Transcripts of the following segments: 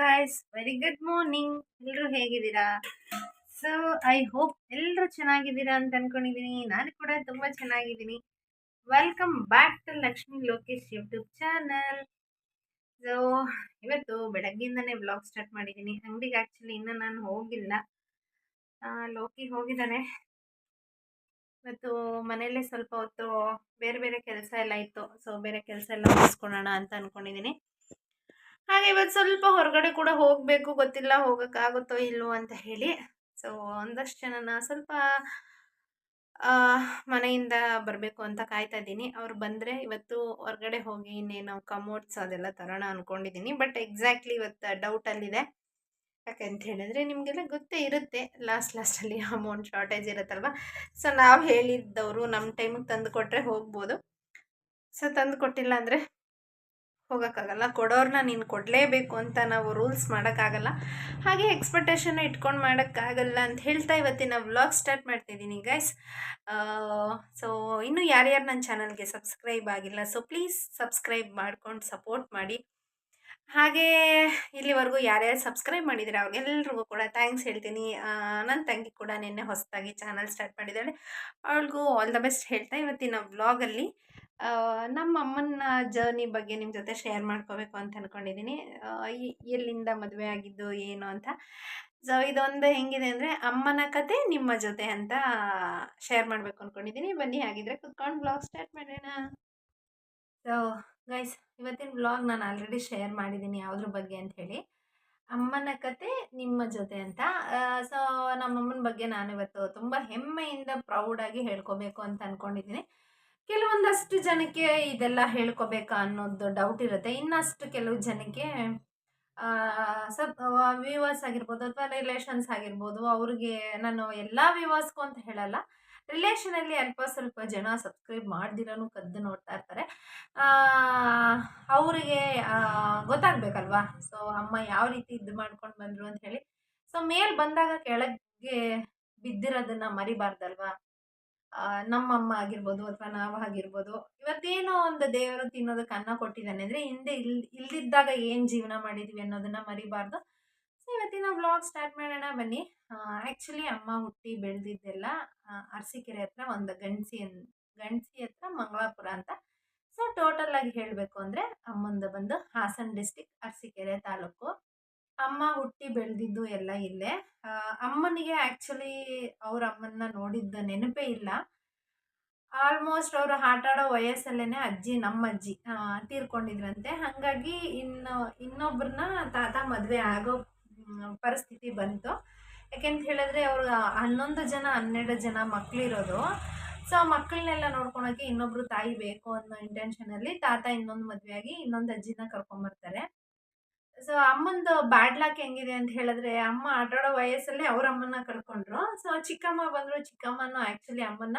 Guys very good morning ಎಲ್ಲರೂ ಹೇಗಿದ್ದೀರಾ? So I hope ಎಲ್ಲರೂ ಚೆನ್ನಾಗಿದ್ದೀರಾ ಅಂತ ಅನ್ಕೊಂಡಿದ್ದೀನಿ. ನಾನು ಕೂಡ ತುಂಬ ಚೆನ್ನಾಗಿದ್ದೀನಿ. Welcome back to Lakshmi Lokesh YouTube channel so ಇವತ್ತು ಬೆಳಗ್ಗೆಯಿಂದನೇ ಬ್ಲಾಗ್ ಸ್ಟಾರ್ಟ್ ಮಾಡಿದ್ದೀನಿ. ಅಂಗಡಿಗೆ ಆ್ಯಕ್ಚುಲಿ ಇನ್ನೂ ನಾನು ಹೋಗಿಲ್ಲ. ಲೋಕಿ ಹೋಗಿದ್ದಾನೆ. ಇವತ್ತು ಮನೆಯಲ್ಲೇ ಸ್ವಲ್ಪ ಹೊತ್ತು ಬೇರೆ ಬೇರೆ ಕೆಲಸ ಎಲ್ಲ ಇತ್ತು. ಸೊ ಬೇರೆ ಕೆಲಸ ಎಲ್ಲ ಮುಗಿಸ್ಕೊಳ್ಳೋಣ ಅಂತ ಅನ್ಕೊಂಡಿದ್ದೀನಿ. ಹಾಗೆ ಇವತ್ತು ಸ್ವಲ್ಪ ಹೊರಗಡೆ ಕೂಡ ಹೋಗಬೇಕು, ಗೊತ್ತಿಲ್ಲ ಹೋಗೋಕ್ಕಾಗುತ್ತೋ ಇಲ್ಲೋ ಅಂತ ಹೇಳಿ. ಸೊ ಒಂದಷ್ಟು ಜನನ ಸ್ವಲ್ಪ ಮನೆಯಿಂದ ಬರಬೇಕು ಅಂತ ಕಾಯ್ತಾ ಇದ್ದೀನಿ. ಅವ್ರು ಬಂದರೆ ಇವತ್ತು ಹೊರಗಡೆ ಹೋಗಿ ಇನ್ನೇನು ಕಮೋಟ್ಸ್ ಅದೆಲ್ಲ ತರೋಣ ಅಂದ್ಕೊಂಡಿದ್ದೀನಿ ಬಟ್ ಎಕ್ಸಾಕ್ಟ್ಲಿ ಇವತ್ತು ಡೌಟಲ್ಲಿದೆ ಯಾಕಂತ ಹೇಳಿದ್ರೆ ನಿಮಗೆಲ್ಲ ಗೊತ್ತೇ ಇರುತ್ತೆ ಲಾಸ್ಟ್ ಲಾಸ್ಟಲ್ಲಿ ಅಮೌಂಟ್ ಶಾರ್ಟೇಜ್ ಇರುತ್ತಲ್ವ? ಸೊ ನಾವು ಹೇಳಿದ್ದವರು ನಮ್ಮ ಟೈಮಿಗೆ ತಂದು ಕೊಟ್ಟರೆ ಹೋಗ್ಬೋದು. ಸೊ ತಂದು ಕೊಟ್ಟಿಲ್ಲ ಅಂದರೆ ಹೋಗೋಕ್ಕಾಗಲ್ಲ. ಕೊಡೋರನ್ನ ನೀನು ಕೊಡಲೇಬೇಕು ಅಂತ ನಾವು ರೂಲ್ಸ್ ಮಾಡೋಕ್ಕಾಗಲ್ಲ. ಹಾಗೆ ಎಕ್ಸ್ಪೆಕ್ಟೇಷನ್ ಇಟ್ಕೊಂಡು ಮಾಡೋಕ್ಕಾಗಲ್ಲ ಅಂತ ಹೇಳ್ತಾ ಇವತ್ತಿನ ವ್ಲಾಗ್ ಸ್ಟಾರ್ಟ್ ಮಾಡ್ತಿದ್ದೀನಿ ಗೈಸ್ ಸೊ ಇನ್ನೂ ಯಾರ್ಯಾರು ನನ್ನ ಚಾನಲ್ಗೆ ಸಬ್ಸ್ಕ್ರೈಬ್ ಆಗಿಲ್ಲ ಸೊ ಪ್ಲೀಸ್ ಸಬ್ಸ್ಕ್ರೈಬ್ ಮಾಡ್ಕೊಂಡು ಸಪೋರ್ಟ್ ಮಾಡಿ. ಹಾಗೆ ಇಲ್ಲಿವರೆಗೂ ಯಾರ್ಯಾರು ಸಬ್ಸ್ಕ್ರೈಬ್ ಮಾಡಿದರೆ ಅವ್ರಿಗೆಲ್ರಿಗೂ ಕೂಡ ಥ್ಯಾಂಕ್ಸ್ ಹೇಳ್ತೀನಿ. ನನ್ನ ತಂಗಿ ಕೂಡ ನಿನ್ನೆ ಹೊಸದಾಗಿ ಚಾನಲ್ ಸ್ಟಾರ್ಟ್ ಮಾಡಿದ್ದಾಳೆ. ಅವಳಿಗೂ ಆಲ್ ದ ಬೆಸ್ಟ್ ಹೇಳ್ತಾ ಇವತ್ತಿನ ವ್ಲಾಗಲ್ಲಿ ನಮ್ಮ ಅಮ್ಮನ ಜರ್ನಿ ಬಗ್ಗೆ ನಿಮ್ಮ ಜೊತೆ ಶೇರ್ ಮಾಡ್ಕೋಬೇಕು ಅಂತ ಅಂದ್ಕೊಂಡಿದ್ದೀನಿ ಎಲ್ಲಿಂದ ಮದುವೆ ಆಗಿದ್ದು ಏನು ಅಂತ. ಸೊ ಇದೊಂದು ಹೆಂಗಿದೆ ಅಂದರೆ ಅಮ್ಮನ ಕತೆ ನಿಮ್ಮ ಜೊತೆ ಅಂತ ಶೇರ್ ಮಾಡಬೇಕು ಅಂದ್ಕೊಂಡಿದ್ದೀನಿ ಬನ್ನಿ, ಹಾಗಿದ್ರೆ ಕುತ್ಕೊಂಡು ಬ್ಲಾಗ್ ಸ್ಟಾರ್ಟ್ ಮಾಡೋಣ. ಸೊ ಗೈಸ್ ಇವತ್ತಿನ ಬ್ಲಾಗ್ ನಾನು ಆಲ್ರೆಡಿ ಶೇರ್ ಮಾಡಿದ್ದೀನಿ ಯಾವುದ್ರ ಬಗ್ಗೆ ಅಂತ ಹೇಳಿ. ಅಮ್ಮನ ಕತೆ ನಿಮ್ಮ ಜೊತೆ ಅಂತ. ಸೊ ನಮ್ಮಮ್ಮನ ಬಗ್ಗೆ ನಾನು ಇವತ್ತು ತುಂಬ ಹೆಮ್ಮೆಯಿಂದ ಪ್ರೌಡಾಗಿ ಹೇಳ್ಕೊಬೇಕು ಅಂತ ಅಂದ್ಕೊಂಡಿದ್ದೀನಿ ಕೆಲವೊಂದಷ್ಟು ಜನಕ್ಕೆ ಇದೆಲ್ಲ ಹೇಳ್ಕೊಬೇಕಾ ಅನ್ನೋದು ಡೌಟ್ ಇರುತ್ತೆ. ಇನ್ನಷ್ಟು ಕೆಲವು ಜನಕ್ಕೆ ಸಬ್ ವ್ಯೂವರ್ಸ್ ಆಗಿರ್ಬೋದು ಅಥವಾ ರಿಲೇಷನ್ಸ್ ಆಗಿರ್ಬೋದು, ಅವ್ರಿಗೆ ನಾನು ಎಲ್ಲ ವ್ಯೂವರ್ಸ್ಗೂ ಅಂತ ಹೇಳಲ್ಲ. ರಿಲೇಷನಲ್ಲಿ ಅಲ್ಪ ಸ್ವಲ್ಪ ಜನ ಸಬ್ಸ್ಕ್ರೈಬ್ ಮಾಡ್ದಿರೋನು ಕದ್ದು ನೋಡ್ತಾ ಇರ್ತಾರೆ. ಅವರಿಗೆ ಗೊತ್ತಾಗಬೇಕಲ್ವಾ? ಸೊ ಅಮ್ಮ ಯಾವ ರೀತಿ ಇದು ಮಾಡ್ಕೊಂಡು ಬಂದರು ಅಂತ ಹೇಳಿ. ಸೊ ಮೇಲ್ ಬಂದಾಗ ಕೆಳಗೆ ಬಿದ್ದಿರೋದನ್ನ ಮರಿಬಾರ್ದಲ್ವಾ? ನಮ್ಮಮ್ಮ ಆಗಿರ್ಬೋದು ಅಥವಾ ನಾವು ಆಗಿರ್ಬೋದು, ಇವತ್ತೇನೋ ಒಂದು ದೇವರು ತಿನ್ನೋದಕ್ಕೆ ಅನ್ನ ಕೊಟ್ಟಿದ್ದಾನೆ ಅಂದರೆ ಹಿಂದೆ ಇಲ್, ಇಲ್ದಿದ್ದಾಗ ಏನು ಜೀವನ ಮಾಡಿದ್ವಿ ಅನ್ನೋದನ್ನ ಮರಿಬಾರ್ದು. ಸೊ ಇವತ್ತಿನ ವ್ಲಾಗ್ ಸ್ಟಾರ್ಟ್ ಮಾಡೋಣ ಬನ್ನಿ. ಆ್ಯಕ್ಚುಲಿ ಅಮ್ಮ ಹುಟ್ಟಿ ಬೆಳೆದಿದ್ದೆಲ್ಲ ಅರಸೀಕೆರೆ ಹತ್ರ ಒಂದು ಗಂಡಸಿ ಗಂಡಸಿ ಹತ್ರ ಮಂಗಳಾಪುರ ಅಂತ. ಸೊ ಟೋಟಲ್ ಆಗಿ ಹೇಳಬೇಕು ಅಂದರೆ ಅಮ್ಮಂದು ಬಂದು ಹಾಸನ ಡಿಸ್ಟಿಕ್ ಅರಸೀಕೆರೆ ತಾಲೂಕು. ಅಮ್ಮ ಹುಟ್ಟಿ ಬೆಳೆದಿದ್ದು ಎಲ್ಲ ಇಲ್ಲೇ. ಅಮ್ಮನಿಗೆ ಆ್ಯಕ್ಚುಲಿ ಅವ್ರ ಅಮ್ಮನ್ನ ನೋಡಿದ್ದ ನೆನಪೇ ಇಲ್ಲ. ಆಲ್ಮೋಸ್ಟ್ ಅವರು ಆಟ ಆಡೋ ವಯಸ್ಸಲ್ಲೇ ಅಜ್ಜಿ ನಮ್ಮ ಅಜ್ಜಿ ತೀರ್ಕೊಂಡಿದ್ರಂತೆ. ಹಾಗಾಗಿ ಇನ್ನು ಇನ್ನೊಬ್ಬರನ್ನ ತಾತ ಮದುವೆ ಆಗೋ ಪರಿಸ್ಥಿತಿ ಬಂತು. ಯಾಕೆಂತ ಹೇಳಿದ್ರೆ ಅವರು ಹನ್ನೊಂದು ಜನ, ಹನ್ನೆರಡು ಜನ ಮಕ್ಕಳಿರೋದು ಸೊ ಮಕ್ಕಳನ್ನೆಲ್ಲ ನೋಡ್ಕೊಳಕ್ಕೆ ಇನ್ನೊಬ್ರು ತಾಯಿ ಬೇಕು ಅನ್ನೋ ಇಂಟೆನ್ಷನಲ್ಲಿ ತಾತ ಇನ್ನೊಂದು ಮದುವೆಯಾಗಿ ಇನ್ನೊಂದು ಅಜ್ಜಿನ ಕರ್ಕೊಂಬರ್ತಾರೆ. ಸೊ ಅಮ್ಮಂದು ಬ್ಯಾಡ್ ಲಾಕ್ ಹೆಂಗಿದೆ ಅಂತ ಹೇಳಿದ್ರೆ, ಅಮ್ಮ ಆಟಾಡೋ ವಯಸ್ಸಲ್ಲೇ ಅವ್ರ ಅಮ್ಮನ ಕರ್ಕೊಂಡ್ರು. ಸೊ ಚಿಕ್ಕಮ್ಮ ಬಂದರು, ಚಿಕ್ಕಮ್ಮನೂ ಆ್ಯಕ್ಚುಲಿ ಅಮ್ಮನ್ನ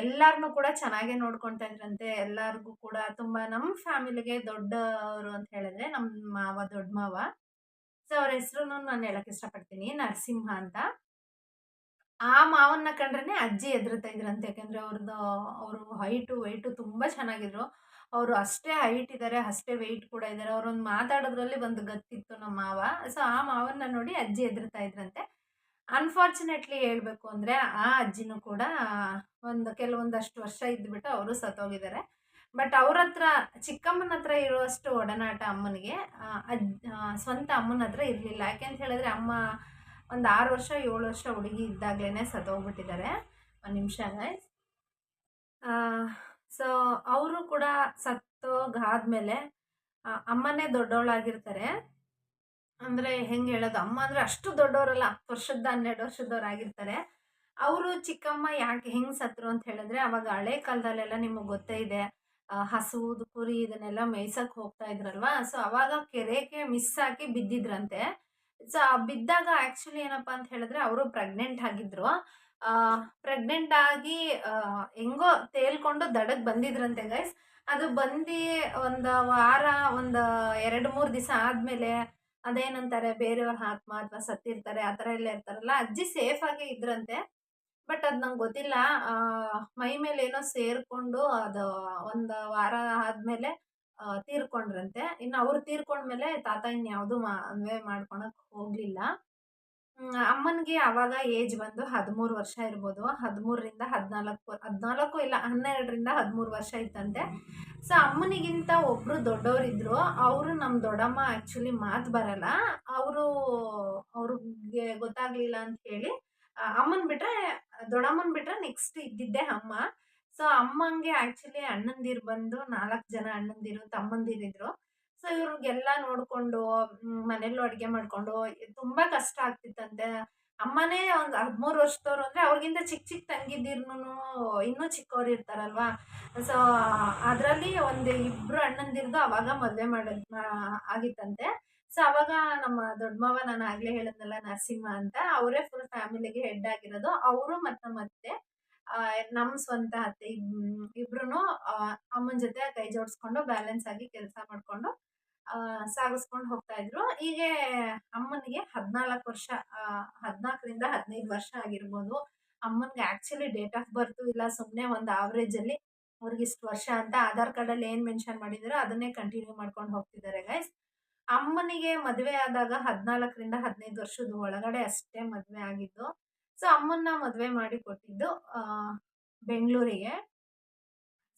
ಎಲ್ಲರನ್ನೂ ಕೂಡ ಚೆನ್ನಾಗೇ ನೋಡ್ಕೊತಾ ಇದ್ರಂತೆ. ಎಲ್ಲರಿಗೂ ಕೂಡ ತುಂಬ ನಮ್ಮ ಫ್ಯಾಮಿಲಿಗೆ ದೊಡ್ಡವರು ಅಂತ ಹೇಳಿದ್ರೆ ನಮ್ಮ ಮಾವ, ದೊಡ್ಡ ಮಾವ. ಸೊ ಅವ್ರ ಹೆಸರು ನಾನು ಹೇಳಕ್ಕೆ ಇಷ್ಟಪಡ್ತೀನಿ, ನರಸಿಂಹ ಅಂತ. ಆ ಮಾವನ್ನ ಕಂಡ್ರೆ ಅಜ್ಜಿ ಎದುರುತ್ತಾ ಇದ್ರಂತೆ. ಯಾಕಂದ್ರೆ ಅವ್ರದ್ದು ಅವರು ಹೈಟು ವೈಟು ತುಂಬ ಚೆನ್ನಾಗಿದ್ರು. ಅವರು ಅಷ್ಟೇ ಹೈಟ್ ಇದ್ದಾರೆ ಅಷ್ಟೇ ವೆಯ್ಟ್ ಕೂಡ ಇದ್ದಾರೆ ಅವರೊಂದು ಮಾತಾಡೋದ್ರಲ್ಲಿ ಒಂದು ಗತ್ತಿತ್ತು ನಮ್ಮ ಮಾವ. ಸೊ ಆ ಮಾವನ್ನ ನೋಡಿ ಅಜ್ಜಿ ಎದುರ್ತಾ ಇದ್ರಂತೆ. ಅನ್ಫಾರ್ಚುನೇಟ್ಲಿ ಹೇಳಬೇಕು ಅಂದರೆ ಆ ಅಜ್ಜಿನೂ ಕೂಡ ಒಂದು ಕೆಲವೊಂದಷ್ಟು ವರ್ಷ ಇದ್ದುಬಿಟ್ಟು ಅವರು ಸತ್ತೋಗಿದ್ದಾರೆ. ಬಟ್ ಅವ್ರ ಹತ್ರ, ಚಿಕ್ಕಮ್ಮನ ಹತ್ರ ಇರುವಷ್ಟು ಒಡನಾಟ ಅಮ್ಮನಿಗೆ ಅಜ್ ಸ್ವಂತ ಅಮ್ಮನ ಹತ್ರ ಇರಲಿಲ್ಲ. ಯಾಕೆಂತ ಹೇಳಿದ್ರೆ ಅಮ್ಮ ಒಂದು ಆರು ವರ್ಷ, ಏಳು ವರ್ಷ ಹುಡುಗಿ ಇದ್ದಾಗಲೇ ಸತ್ತೋಗ್ಬಿಟ್ಟಿದ್ದಾರೆ. ಒಂದು ನಿಮಿಷ ಗೈಸ್ ಸೊ, ಅವರು ಕೂಡ ಸತ್ತೋಗಾದ್ಮೇಲೆ ಅಮ್ಮನೇ ದೊಡ್ಡವಳಾಗಿರ್ತಾರೆ ಅಂದರೆ ಹೆಂಗೆ ಹೇಳೋದು? ಅಮ್ಮ ಅಂದರೆ ಅಷ್ಟು ದೊಡ್ಡವರಲ್ಲ ಹತ್ತು ವರ್ಷದ ಹನ್ನೆರಡು ವರ್ಷದವ್ರು ಆಗಿರ್ತಾರೆ ಅವರು ಚಿಕ್ಕಮ್ಮ ಯಾಕೆ ಹೆಂಗೆ ಸತ್ರು ಅಂತ ಹೇಳಿದ್ರೆ, ಅವಾಗ ಹಳೆ ಕಾಲದಲ್ಲೆಲ್ಲ ನಿಮಗೆ ಗೊತ್ತೇ ಇದೆ. ಹಸುವುದು, ಕುರಿ ಇದನ್ನೆಲ್ಲ ಮೇಯ್ಸಕ್ಕೆ ಹೋಗ್ತಾ ಇದ್ರಲ್ವಾ? ಸೊ, ಅವಾಗ ಕೆರೆಗೆ ಮಿಸ್ ಹಾಕಿ ಬಿದ್ದಿದ್ರಂತೆ. ಸೊ ಬಿದ್ದಾಗ ಆ್ಯಕ್ಚುಲಿ ಏನಪ್ಪ ಅಂತ ಹೇಳಿದ್ರೆ, ಅವರು ಪ್ರೆಗ್ನೆಂಟ್ ಆಗಿದ್ರು. ಪ್ರೆಗ್ನೆಂಟ್ ಆಗಿ ಹೆಂಗೋ ತೇಲ್ಕೊಂಡು ದಡಕ್ಕೆ ಬಂದಿದ್ರಂತೆ ಗೈಸ್ ಅದು ಬಂದು ಒಂದು ವಾರ, ಒಂದು ಎರಡು, ಮೂರು ದಿವಸ ಆದಮೇಲೆ ಅದೇನಂತಾರೆ, ಬೇರೆಯವ್ರ ಆತ್ಮ ಅಥವಾ ಸತ್ತಿರ್ತಾರೆ, ಆ ಥರ ಎಲ್ಲ ಇರ್ತಾರಲ್ಲ, ಅಜ್ಜಿ ಸೇಫಾಗಿ ಇದ್ರಂತೆ. ಬಟ್ ಅದು ನಂಗೆ ಗೊತ್ತಿಲ್ಲ. ಮೈ ಮೇಲೆ ಏನೋ ಸೇರಿಕೊಂಡು ಅದು ಒಂದು ವಾರ ಆದಮೇಲೆ ತೀರ್ಕೊಂಡ್ರಂತೆ. ಇನ್ನು ಅವ್ರು ತೀರ್ಕೊಂಡ್ಮೇಲೆ ತಾತ ಇನ್ಯಾವುದೂ ಮದುವೆ ಮಾಡ್ಕೊಳಕ್ಕೆ ಹೋಗಲಿಲ್ಲ. ಅಮ್ಮನಿಗೆ ಆವಾಗ ಏಜ್ ಬಂದು ಹದಿಮೂರು ವರ್ಷ ಇರ್ಬೋದು. ಹದಿಮೂರರಿಂದ ಹದಿನಾಲ್ಕು ಹದಿನಾಲ್ಕು ಇಲ್ಲ ಹನ್ನೆರಡರಿಂದ ಹದಿಮೂರು ವರ್ಷ ಇತ್ತಂತೆ ಸೊ ಅಮ್ಮನಿಗಿಂತ ಒಬ್ಬರು ದೊಡ್ಡವರಿದ್ದರು ಅವರು ನಮ್ಮ ದೊಡ್ಡಮ್ಮ ಆ್ಯಕ್ಚುಲಿ ಮಾತು ಬರಲ್ಲ. ಅವರು, ಅವ್ರಿಗೆ ಗೊತ್ತಾಗಲಿಲ್ಲ ಅಂತ ಹೇಳಿ ಅಮ್ಮನ ಬಿಟ್ಟರೆ ದೊಡ್ಡಮ್ಮನ ಬಿಟ್ಟರೆ ನೆಕ್ಸ್ಟ್ ಇದ್ದಿದ್ದೆ ಅಮ್ಮ. ಸೊ ಅಮ್ಮಂಗೆ ಆ್ಯಕ್ಚುಲಿ ಅಣ್ಣಂದಿರು ಬಂದು ನಾಲ್ಕು ಜನ ಅಣ್ಣಂದಿರು, ತಮ್ಮಂದಿರಿದ್ರು. ಸೊ ಇವ್ರಿಗೆಲ್ಲ ನೋಡಿಕೊಂಡು ಮನೆಯಲ್ಲೂ ಅಡುಗೆ ಮಾಡಿಕೊಂಡು ತುಂಬ ಕಷ್ಟ ಆಗ್ತಿತ್ತಂತೆ. ಅಮ್ಮನೇ ಒಂದು ಹದಿಮೂರು ವರ್ಷದವ್ರು ಅಂದರೆ ಅವ್ರಿಗಿಂತ ಚಿಕ್ಕ ಚಿಕ್ಕ ತಂಗಿದ್ದಿರ್ನು ಇನ್ನೂ ಚಿಕ್ಕವ್ರು ಇರ್ತಾರಲ್ವಾ? ಸೊ ಅದರಲ್ಲಿ ಒಂದು ಇಬ್ಬರು ಅಣ್ಣಂದಿರ್ದು ಅವಾಗ ಮದುವೆ ಮಾಡ ಆಗಿತ್ತಂತೆ. ಸೊ ಅವಾಗ ನಮ್ಮ ದೊಡ್ಡ ಮಾವ ನಾನು ಆಗಲೇ ಹೇಳಿದ್ನಲ್ಲ ನರಸಿಂಹ ಅಂತ, ಅವರೇ ಫುಲ್ ಫ್ಯಾಮಿಲಿಗೆ ಹೆಡ್ ಆಗಿರೋದು. ಅವರು ಮತ್ತು ನಮ್ಮ ಅತ್ತೆ ನಮ್ಮ ಸ್ವಂತ ಅತ್ತೆ ಇಬ್ರು ಅಮ್ಮನ ಜೊತೆ ಕೈ ಜೋಡಿಸ್ಕೊಂಡು ಬ್ಯಾಲೆನ್ಸ್ ಆಗಿ ಕೆಲಸ ಮಾಡಿಕೊಂಡು ಸಾಗಿಸ್ಕೊಂಡು ಹೋಗ್ತಾ ಇದ್ರು. ಹೀಗೆ ಅಮ್ಮನಿಗೆ ಹದಿನಾಲ್ಕು ವರ್ಷ ಹದಿನಾಲ್ಕರಿಂದ ಹದಿನೈದು ವರ್ಷ ಆಗಿರ್ಬೋದು. ಅಮ್ಮನಿಗೆ ಆ್ಯಕ್ಚುಲಿ ಡೇಟ್ ಆಫ್ ಬರ್ತು ಇಲ್ಲ ಸುಮ್ಮನೆ ಒಂದು ಆವ್ರೇಜಲ್ಲಿ ಅವ್ರಿಗೆ ಇಷ್ಟು ವರ್ಷ ಅಂತ ಆಧಾರ್ ಕಾರ್ಡಲ್ಲಿ ಏನು ಮೆನ್ಷನ್ ಮಾಡಿದಾರೋ ಅದನ್ನೇ ಕಂಟಿನ್ಯೂ ಮಾಡ್ಕೊಂಡು ಹೋಗ್ತಿದ್ದಾರೆ ಗೈಸ್ ಅಮ್ಮನಿಗೆ ಮದುವೆ ಆದಾಗ ಹದಿನಾಲ್ಕರಿಂದ ಹದಿನೈದು ವರ್ಷದ ಒಳಗಡೆ ಅಷ್ಟೇ ಮದುವೆ ಆಗಿದ್ದು. ಸೊ, ಅಮ್ಮನ್ನ ಮದುವೆ ಮಾಡಿ ಕೊಟ್ಟಿದ್ದು ಬೆಂಗಳೂರಿಗೆ.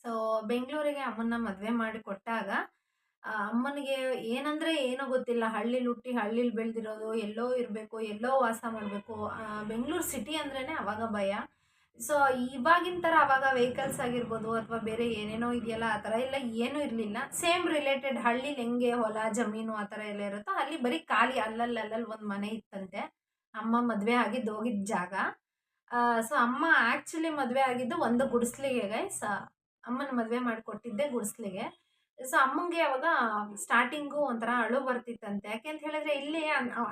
ಸೊ, ಬೆಂಗಳೂರಿಗೆ ಅಮ್ಮನ್ನ ಮದುವೆ ಮಾಡಿ ಕೊಟ್ಟಾಗ ಅಮ್ಮನಿಗೆ ಏನಂದ್ರೆ ಏನೋ ಗೊತ್ತಿಲ್ಲ. ಹಳ್ಳಿಲಿ ಹುಟ್ಟಿ ಹಳ್ಳಿಲಿ ಬೆಳೆದಿರೋದು, ಎಲ್ಲೋ ಇರಬೇಕು, ಎಲ್ಲೋ ವಾಸ ಮಾಡಬೇಕು. ಬೆಂಗಳೂರು ಸಿಟಿ ಅಂದ್ರೇ ಅವಾಗ ಭಯ. ಸೊ, ಇವಾಗಿನ ಥರ ಅವಾಗ ವೆಹಿಕಲ್ಸ್ ಆಗಿರ್ಬೋದು ಅಥವಾ ಬೇರೆ ಏನೇನೋ ಇದೆಯಲ್ಲ, ಆ ಥರ ಎಲ್ಲ ಏನೂ ಇರಲಿಲ್ಲ. ಸೇಮ್ ರಿಲೇಟೆಡ್ ಹಳ್ಳಿಲಿ ಹೆಂಗೆ ಹೊಲ, ಜಮೀನು ಆ ಥರ ಎಲ್ಲ ಇರುತ್ತೋ, ಅಲ್ಲಿ ಬರೀ ಖಾಲಿ ಅಲ್ಲಲ್ಲಿ ಅಲ್ಲಲ್ಲಿ ಒಂದು ಮನೆ ಇತ್ತಂತೆ. ಅಮ್ಮ ಮದುವೆ ಆಗಿದ್ದು ಹೋಗಿದ್ದ ಜಾಗ. ಸೊ ಅಮ್ಮ ಆ್ಯಕ್ಚುಲಿ ಮದುವೆ ಆಗಿದ್ದು ಒಂದು ಗುಡಿಸ್ಲಿಗೆ ಗೈಸ್ ಅಮ್ಮನ ಮದುವೆ ಮಾಡಿಕೊಟ್ಟಿದ್ದೆ ಗುಡಿಸ್ಲಿಗೆ. ಸೊ ಅಮ್ಮಂಗೆ ಅವಾಗ ಸ್ಟಾರ್ಟಿಂಗು ಒಂಥರ ಅಳು ಬರ್ತಿತ್ತಂತೆ. ಯಾಕೆ ಅಂತ ಹೇಳಿದ್ರೆ ಇಲ್ಲಿ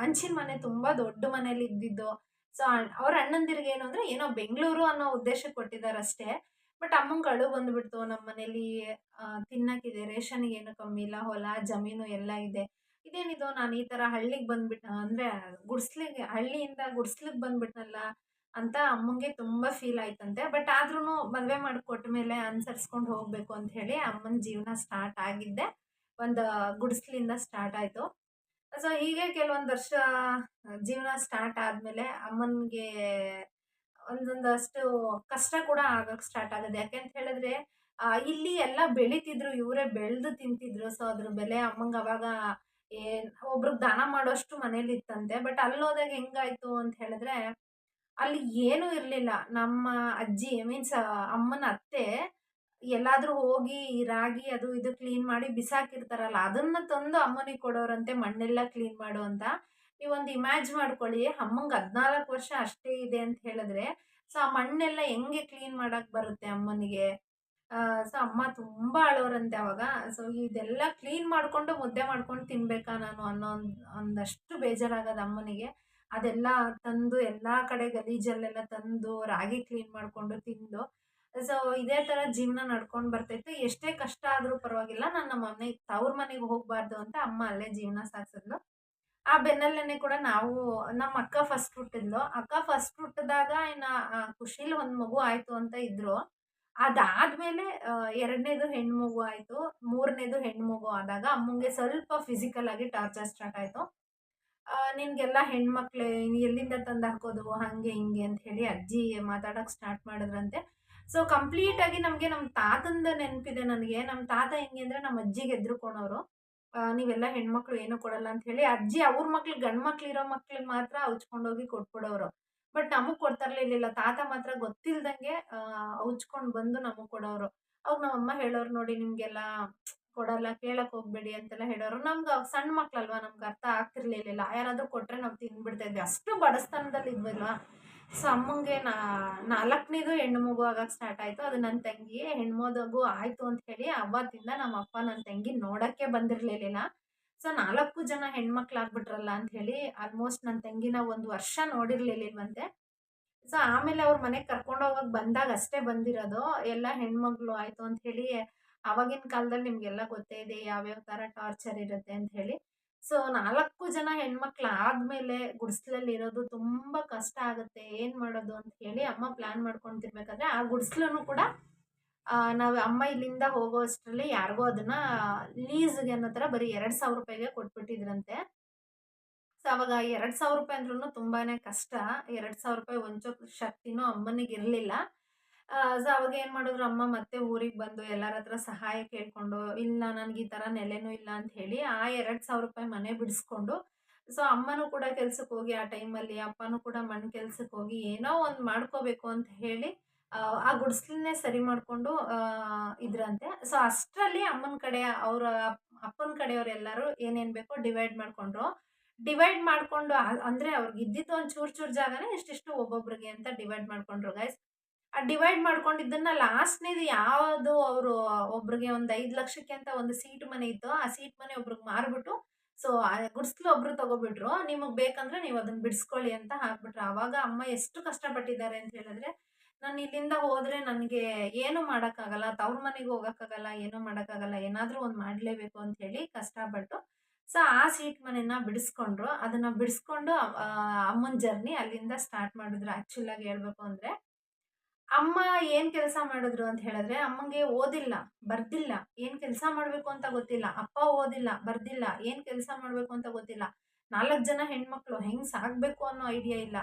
ಹಂಚಿನ ಮನೆ ತುಂಬ ದೊಡ್ಡ ಮನೇಲಿ ಇದ್ದಿದ್ದು. ಸೊ ಅವ್ರ ಅಣ್ಣಂದಿರಿಗೆ ಏನು ಅಂದರೆ ಏನೋ ಬೆಂಗಳೂರು ಅನ್ನೋ ಉದ್ದೇಶಕ್ಕೆ ಕೊಟ್ಟಿದ್ದಾರೆ ಅಷ್ಟೇ ಬಟ್ ಅಮ್ಮಂಗೆ ಅಳು ಬಂದುಬಿಡ್ತು ನಮ್ಮ ಮನೇಲಿ ತಿನ್ನಕ್ಕಿದೆ ರೇಷನ್ಗೆ ಏನು ಕಮ್ಮಿ ಇಲ್ಲ, ಹೊಲ, ಜಮೀನು ಎಲ್ಲ ಇದೆ. ಇದೇನಿದು ನಾನು ಈ ಥರ ಹಳ್ಳಿಗೆ ಬಂದ್ಬಿಟ್ಟು ಅಂದರೆ ಗುಡ್ಸ್ಲಿಗೆ, ಹಳ್ಳಿಯಿಂದ ಗುಡ್ಸ್ಲಿಗೆ ಬಂದ್ಬಿಟ್ನಲ್ಲ ಅಂತ ಅಮ್ಮಂಗೆ ತುಂಬ ಫೀಲ್ ಆಯ್ತಂತೆ. ಬಟ್ ಆದ್ರೂ ಮದುವೆ ಮಾಡಿಕೊಟ್ಟ ಮೇಲೆ ಅನುಸರಿಸ್ಕೊಂಡು ಹೋಗಬೇಕು ಅಂತ ಹೇಳಿ ಅಮ್ಮನ ಜೀವನ ಸ್ಟಾರ್ಟ್ ಆಗಿದ್ದೆ. ಒಂದು ಗುಡಿಸ್ಲಿಂದ ಸ್ಟಾರ್ಟ್ ಆಯಿತು. ಸೊ ಹೀಗೆ ಕೆಲವೊಂದು ವರ್ಷ ಜೀವನ ಸ್ಟಾರ್ಟ್ ಆದಮೇಲೆ ಅಮ್ಮನಿಗೆ ಒಂದೊಂದಷ್ಟು ಕಷ್ಟ ಕೂಡ ಆಗೋಕೆ ಸ್ಟಾರ್ಟ್ ಆಗಿದೆ ಯಾಕೆ ಅಂತ ಹೇಳಿದ್ರೆ ಇಲ್ಲಿ ಎಲ್ಲ ಬೆಳಿತಿದ್ರು, ಇವರೇ ಬೆಳೆದು ತಿಂತಿದ್ರು. ಸೊ ಅದ್ರ ಬೆಲೆ ಅಮ್ಮಂಗೆ ಅವಾಗ ಏನು ಒಬ್ರಿಗೆ ದಾನ ಮಾಡೋಷ್ಟು ಮನೇಲಿ ಇತ್ತಂತೆ, ಬಟ್ ಅಲ್ಲಿ ಹೋದಾಗ ಹೆಂಗಾಯ್ತು ಅಂತ ಹೇಳಿದ್ರೆ, ಅಲ್ಲಿ ಏನೂ ಇರಲಿಲ್ಲ. ನಮ್ಮ ಅಜ್ಜಿ ಮೀನ್ಸ್ ಅಮ್ಮನ ಅತ್ತೆ ಎಲ್ಲಾದರೂ ಹೋಗಿ ರಾಗಿ ಅದು ಇದು ಕ್ಲೀನ್ ಮಾಡಿ ಬಿಸಾಕಿರ್ತಾರಲ್ಲ, ಅದನ್ನ ತಂದು ಅಮ್ಮನಿಗೆ ಕೊಡೋರಂತೆ, ಮಣ್ಣೆಲ್ಲ ಕ್ಲೀನ್ ಮಾಡು ಅಂತ. ನೀವೊಂದು ಇಮ್ಯಾಜ್ ಮಾಡ್ಕೊಳ್ಳಿ, ಅಮ್ಮಂಗೆ ಹದಿನಾಲ್ಕು ವರ್ಷ ಅಷ್ಟೇ ಇದೆ ಅಂತ ಹೇಳಿದ್ರೆ, ಸೊ ಆ ಮಣ್ಣೆಲ್ಲ ಹೆಂಗೆ ಕ್ಲೀನ್ ಮಾಡೋಕ್ಕೆ ಬರುತ್ತೆ ಅಮ್ಮನಿಗೆ? ಸೊ ಅಮ್ಮ ತುಂಬ ಅಳೋರಂತೆ ಅವಾಗ. ಸೊ ಇದೆಲ್ಲ ಕ್ಲೀನ್ ಮಾಡಿಕೊಂಡು ಮುದ್ದೆ ಮಾಡ್ಕೊಂಡು ತಿನ್ಬೇಕಾ ನಾನು ಅನ್ನೋ ಒಂದು, ಒಂದಷ್ಟು ಬೇಜಾರಾಗದ ಅಮ್ಮನಿಗೆ. ಅದೆಲ್ಲ ತಂದು ಎಲ್ಲ ಕಡೆ ಗಲೀಜಲ್ಲೆಲ್ಲ ತಂದು ರಾಗಿ ಕ್ಲೀನ್ ಮಾಡಿಕೊಂಡು ತಿಂದು. ಸೊ ಇದೇ ಥರ ಜೀವನ ನಡ್ಕೊಂಡು ಬರ್ತೈತೆ ಎಷ್ಟೇ ಕಷ್ಟ ಆದರೂ ಪರವಾಗಿಲ್ಲ. ನಾನು ನಮ್ಮ ಮನೆ, ತವ್ರ ಮನೆಗೆ ಹೋಗಬಾರ್ದು ಅಂತ ಅಮ್ಮ ಅಲ್ಲೇ ಜೀವನ ಸಾಗಿಸಿದ್ಲು ಆ ಬೆನ್ನಲ್ಲೇನೆ ಕೂಡ ನಾವು, ನಮ್ಮ ಅಕ್ಕ ಫಸ್ಟ್ ಹುಟ್ಟಿದ್ಲು. ಅಕ್ಕ ಫಸ್ಟ್ ಹುಟ್ಟಿದಾಗ ಇನ್ನು ಖುಷಿಲಿ ಒಂದು ಮಗು ಆಯಿತು ಅಂತ ಇದ್ದರು ಅದಾದಮೇಲೆ ಎರಡನೇದು ಹೆಣ್ಣು ಮಗು ಆಯಿತು, ಮೂರನೇದು ಹೆಣ್ಣು ಮಗು ಆದಾಗ ಅಮ್ಮಂಗೆ ಸ್ವಲ್ಪ ಫಿಸಿಕಲ್ ಆಗಿ ಟಾರ್ಚರ್ ಸ್ಟಾರ್ಟ್ ಆಯಿತು. ನಿನಗೆಲ್ಲ ಹೆಣ್ಮಕ್ಳೇ ಎಲ್ಲಿಂದ ತಂದು ಹಾಕೋದು, ಹಾಗೆ, ಹಿಂಗೆ ಅಂತ ಹೇಳಿ ಅಜ್ಜಿ ಮಾತಾಡೋಕೆ ಸ್ಟಾರ್ಟ್ ಮಾಡಿದ್ರಂತೆ. ಸೊ ಕಂಪ್ಲೀಟಾಗಿ ನಮಗೆ ನಮ್ಮ ತಾತಂದ ನೆನಪಿದೆ ನನಗೆ. ನಮ್ಮ ತಾತ ಹೆಂಗೆ ಅಂದರೆ ನಮ್ಮ ಅಜ್ಜಿಗೆ ಎದ್ರುಕೊಳೋರು ನೀವೆಲ್ಲ ಹೆಣ್ಮಕ್ಳು ಏನೂ ಕೊಡಲ್ಲ ಅಂತ ಹೇಳಿ ಅಜ್ಜಿ ಅವ್ರ ಮಕ್ಳು ಗಂಡು ಮಕ್ಳು ಇರೋ ಮಕ್ಳಿಗೆ ಮಾತ್ರ ಹೋಗಿ ಕೊಟ್ಬಿಡೋರು. ಬಟ್ ನಮಗೆ ಕೊಡ್ತಾರಲಿಲ್ಲ ತಾತ ಮಾತ್ರ ಗೊತ್ತಿಲ್ದಂಗೆ ಹೌಚ್ಕೊಂಡು ಬಂದು ನಮಗ್ ಕೊಡೋರು. ಅವಾಗ ನಮ್ಮಮ್ಮ ಹೇಳೋರು ನೋಡಿ ನಿಮಗೆಲ್ಲ ಕೊಡಲ್ಲ, ಕೇಳಕ್ ಹೋಗ್ಬೇಡಿ ಅಂತೆಲ್ಲ ಹೇಳೋರು. ನಮ್ಗೆ ಸಣ್ಣ ಮಕ್ಳಲ್ವಾ ನಮ್ಗೆ ಅರ್ಥ ಆಗ್ತಿರ್ಲಿಲ್ಲ ಯಾರಾದರೂ ಕೊಟ್ರೆ ನಾವು ತಿಂದ್ಬಿಡ್ತಾ ಇದ್ವಿ. ಅಷ್ಟು ಬಡಸ್ತನದಲ್ಲಿ ಇದ್ವಲ್ವಾ. ಸೊ, ಅಮ್ಮಂಗೆ ನಾ, ನಾಲ್ಕನೇದು ಹೆಣ್ಣು ಮಗು ಆಗಕ್ಕೆ ಸ್ಟಾರ್ಟ್ ಆಯಿತು. ಅದು ನನ್ನ ತಂಗಿ ಹೆಣ್ಮಗು ಆಯಿತು ಅಂತ ಹೇಳಿ ಅವತ್ತಿಂದ ನಮ್ಮ ಅಪ್ಪ ನನ್ನ ತಂಗಿ ನೋಡೋಕ್ಕೆ ಬಂದಿರಲಿಲ್ಲ ಸೊ ನಾಲ್ಕು ಜನ ಹೆಣ್ಮಕ್ಳಾಗ್ಬಿಟ್ರಲ್ಲ ಅಂತ ಹೇಳಿ ಆಲ್ಮೋಸ್ಟ್ ನನ್ನ ತಂಗಿನ ಒಂದು ವರ್ಷ ನೋಡಿರ್ಲಿಲ್ವಂತೆ ಸೊ ಆಮೇಲೆ ಅವ್ರ ಮನೆಗೆ ಕರ್ಕೊಂಡು ಹೋಗಕ್ಕೆ ಬಂದಾಗ ಅಷ್ಟೇ ಬಂದಿರೋದು, ಎಲ್ಲ ಹೆಣ್ಮಗಳು ಆಯಿತು ಅಂತ ಹೇಳಿ, ಆವಾಗಿನ ಕಾಲದಲ್ಲಿ ನಿಮಗೆಲ್ಲ ಗೊತ್ತೇ ಇದೆ ಯಾವ್ಯಾವ ಥರ ಟಾರ್ಚರ್ ಇರುತ್ತೆ ಅಂತ ಹೇಳಿ. ಸೊ ನಾಲ್ಕು ಜನ ಹೆಣ್ಮಕ್ಳು ಆದಮೇಲೆ ಗುಡಿಸ್ಲಲ್ಲಿ ಇರೋದು ತುಂಬ ಕಷ್ಟ ಆಗುತ್ತೆ, ಏನು ಮಾಡೋದು ಅಂತ ಹೇಳಿ ಅಮ್ಮ ಪ್ಲ್ಯಾನ್ ಮಾಡ್ಕೊಂತಿರ್ಬೇಕಾದ್ರೆ ಆ ಗುಡಿಸ್ಲೂ ಕೂಡ ನಾವು ಅಮ್ಮ ಇಲ್ಲಿಂದ ಹೋಗೋ ಅಷ್ಟರಲ್ಲಿ ಯಾರಿಗೋ ಅದನ್ನ ಲೀಸ್ಗೆ ಅನ್ನೋ ಥರ ಬರೀ ಎರಡು ಸಾವಿರ ರೂಪಾಯಿಗೆ ಕೊಟ್ಬಿಟ್ಟಿದ್ರಂತೆ. ಸೊ, ಅವಾಗ ಎರಡು ಸಾವಿರ ರೂಪಾಯಿ ಅಂದ್ರೂ ತುಂಬಾ ಕಷ್ಟ. ಎರಡು ಸಾವಿರ ರೂಪಾಯಿ ಹೊಂಚೋ ಶಕ್ತಿನೂ ಅಮ್ಮನಿಗೆ ಇರಲಿಲ್ಲ. ಸೊ, ಅವಾಗ ಏನು ಮಾಡಿದ್ರು ಅಮ್ಮ ಮತ್ತೆ ಊರಿಗೆ ಬಂದು ಎಲ್ಲರ ಹತ್ರ ಸಹಾಯ ಕೇಳಿಕೊಂಡು, ಇಲ್ಲ, ನನಗೆ ಈ ಥರ ನೆಲೆನೂ ಇಲ್ಲ ಅಂತ ಹೇಳಿ ಆ ಎರಡು ಸಾವಿರ ರೂಪಾಯಿ ಮನೆ ಬಿಡಿಸ್ಕೊಂಡು, ಸೊ, ಅಮ್ಮನೂ ಕೂಡ ಕೆಲ್ಸಕ್ಕೆ ಹೋಗಿ ಆ ಟೈಮಲ್ಲಿ, ಅಪ್ಪನೂ ಕೂಡ ಮಣ್ಣು ಕೆಲ್ಸಕ್ಕೆ ಹೋಗಿ ಏನೋ ಒಂದು ಮಾಡ್ಕೋಬೇಕು ಅಂತ ಹೇಳಿ ಆ, ಗುಡಿಸ್ಲನ್ನೇ ಸರಿ ಮಾಡಿಕೊಂಡು ಇದ್ರಂತೆ. ಸೊ ಅಷ್ಟರಲ್ಲಿ ಅಮ್ಮನ ಕಡೆ ಅವರ ಅಪ್ಪನ ಕಡೆಯವರೆಲ್ಲರೂ ಏನೇನು ಬೇಕೋ ಡಿವೈಡ್ ಮಾಡಿಕೊಂಡ್ರು. ಡಿವೈಡ್ ಮಾಡಿಕೊಂಡು ಅಂದರೆ ಅವ್ರಿಗೆ ಇದ್ದಿದ್ದು ಒಂದು ಚೂರು ಚೂರು ಜಾಗನೇ ಇಷ್ಟಿಷ್ಟು ಒಬ್ಬೊಬ್ರಿಗೆ ಅಂತ ಡಿವೈಡ್ ಮಾಡಿಕೊಂಡ್ರು ಗೈಸ್ ಆ ಡಿವೈಡ್ ಮಾಡ್ಕೊಂಡಿದ್ದನ್ನ ಲಾಸ್ಟ್ನೇದು ಯಾವುದು ಅವರು ಒಬ್ರಿಗೆ ಒಂದು ಐದು ಲಕ್ಷಕ್ಕೆ ಅಂತ ಒಂದು ಸೀಟ್ ಮನೆ ಇತ್ತು ಆ ಸೀಟ್ ಮನೆ ಒಬ್ರಿಗೆ ಮಾರ್ಬಿಟ್ಟು ಸೊ ಗುಡ್ಸ್ಲು ಒಬ್ರು ತಗೋಬಿಟ್ರು. ನಿಮಗೆ ಬೇಕಂದ್ರೆ ನೀವು ಅದನ್ನ ಬಿಡಿಸ್ಕೊಳ್ಳಿ ಅಂತ ಹಾಕ್ಬಿಟ್ರು. ಅವಾಗ ಅಮ್ಮ ಎಷ್ಟು ಕಷ್ಟಪಟ್ಟಿದ್ದಾರೆ ಅಂತ ಹೇಳಿದ್ರೆ ನಾನು ಇಲ್ಲಿಂದ ಹೋದ್ರೆ ನನಗೆ ಏನು ಮಾಡೋಕ್ಕಾಗಲ್ಲ, ತವ್ರ ಮನೆಗೆ ಹೋಗೋಕ್ಕಾಗಲ್ಲ, ಏನೂ ಮಾಡೋಕ್ಕಾಗಲ್ಲ, ಏನಾದರೂ ಒಂದು ಮಾಡಲೇಬೇಕು ಅಂತ ಹೇಳಿ ಕಷ್ಟಪಟ್ಟು ಸೊ, ಆ ಸೀಟ್ ಮನೆನ ಬಿಡಿಸ್ಕೊಂಡ್ರು. ಅದನ್ನ ಬಿಡಿಸ್ಕೊಂಡು ಅಮ್ಮನ ಜರ್ನಿ ಅಲ್ಲಿಂದ ಸ್ಟಾರ್ಟ್ ಮಾಡಿದ್ರು. ಆ್ಯಕ್ಚುಲಾಗಿ ಹೇಳಬೇಕು ಅಂದರೆ, ಅಮ್ಮ ಏನು ಕೆಲಸ ಮಾಡಿದ್ರು ಅಂತ ಹೇಳಿದ್ರೆ, ಅಮ್ಮಂಗೆ ಓದಿಲ್ಲ, ಬರ್ದಿಲ್ಲ. ಏನು ಕೆಲಸ ಮಾಡಬೇಕು ಅಂತ ಗೊತ್ತಿಲ್ಲ. ಅಪ್ಪ ಓದಿಲ್ಲ, ಬರ್ದಿಲ್ಲ. ಏನು ಕೆಲಸ ಮಾಡಬೇಕು ಅಂತ ಗೊತ್ತಿಲ್ಲ. ನಾಲ್ಕು ಜನ ಹೆಣ್ಮಕ್ಳು, ಹೆಂಗೆ ಸಾಕಬೇಕು ಅನ್ನೋ ಐಡಿಯಾ ಇಲ್ಲ.